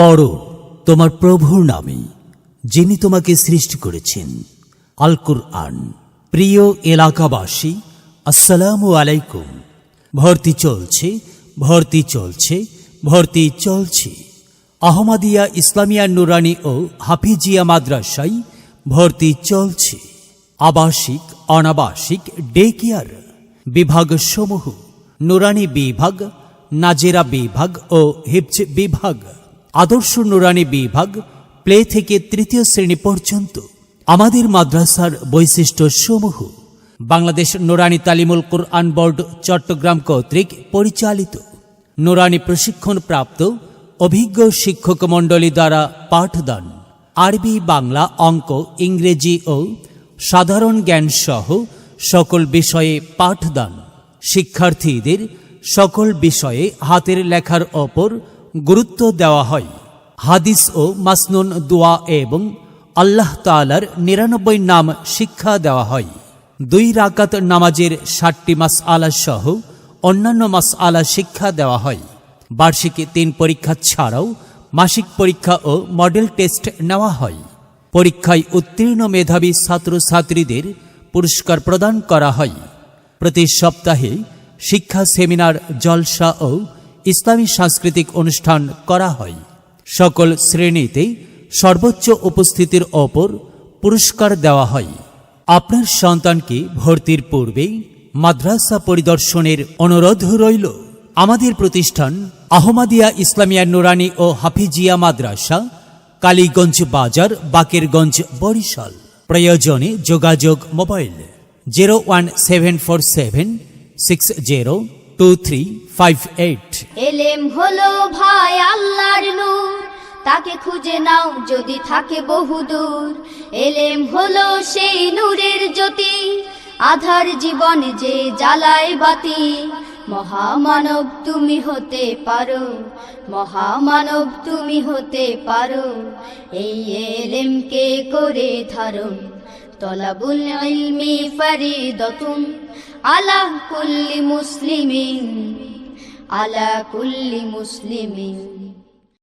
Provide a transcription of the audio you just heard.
পড়ো, তোমার প্রভুর নামে, যিনি তোমাকে সৃষ্টি করেছেন। আল কুরআন প্রিয় এলাকাবাসী, আসসালামু আলাইকুম। ভর্তি চলছে ভর্তি চলছে ভর্তি চলছে। আহমদিয়া ইসলামিয়া নুরানি ও হাফিজিয়া মাদ্রাসায় ভর্তি চলছে। আবাসিক, অনাবাসিক ডে কেয়ার বিভাগসমূহ, নুরানি বিভাগ, নাজেরা বিভাগ ও হিপজ বিভাগ। আদর্শ নুরানি বিভাগ প্লে থেকে তৃতীয় শ্রেণি পর্যন্ত আমাদের মাদ্রাসার বৈশিষ্ট্য সমূহ বাংলাদেশ নুরানি তালিমুল কোরআন বোর্ড চট্টগ্রাম কর্তৃক পরিচালিত। নুরানি প্রশিক্ষণ প্রাপ্ত অভিজ্ঞ শিক্ষক মণ্ডলী দ্বারা পাঠদান। আরবি, বাংলা, অঙ্ক, ইংরেজি ও সাধারণ জ্ঞান সহ সকল বিষয়ে পাঠদান। শিক্ষার্থীদের সকল বিষয়ে হাতের লেখার ওপর গুরুত্ব দেওয়া হয়। হাদিস ও মাসনুন দোয়া এবং আল্লাহ তালার নিরানব্বই নাম শিক্ষা দেওয়া হয়। দুই রাকাত নামাজের ষাটটি মাস আলা সহ অন্যান্য মাস আলা শিক্ষা দেওয়া হয়। বার্ষিক তিন পরীক্ষা ছাড়াও মাসিক পরীক্ষা ও মডেল টেস্ট নেওয়া হয়। পরীক্ষায় উত্তীর্ণ মেধাবী ছাত্রছাত্রীদের পুরস্কার প্রদান করা হয়। প্রতি সপ্তাহে শিক্ষা সেমিনার, জলসা ও ইসলামী সাংস্কৃতিক অনুষ্ঠান করা হয়। সকল শ্রেণীতে সর্বোচ্চ উপস্থিতির ওপর পুরস্কার দেওয়া হয়। আপনার সন্তানকে ভর্তির পূর্বে মাদ্রাসা পরিদর্শনের অনুরোধ রইল। আমাদের প্রতিষ্ঠান আহমদিয়া ইসলামিয়া নুরানি ও হাফিজিয়া মাদ্রাসা, কালীগঞ্জ বাজার, বাকেরগঞ্জ বরিশাল। প্রয়োজনে যোগাযোগ mobile zero one seven four seven six zero এলেম হলো ভাই আল্লাহর নূর। তাকে খুঁজে নাও যদি থাকে বহুদূর এলেম হলো সেই নূরের জ্যোতি। আধার জীবন যে জ্বালায় বাতি। মহামানব তুমি হতে পারো। মহামানব তুমি হতে পারো। এই এলেমকে করে ধারণ। তলাবুল ইলমি ফরিদতুন। على كل مسلم على كل مسلم.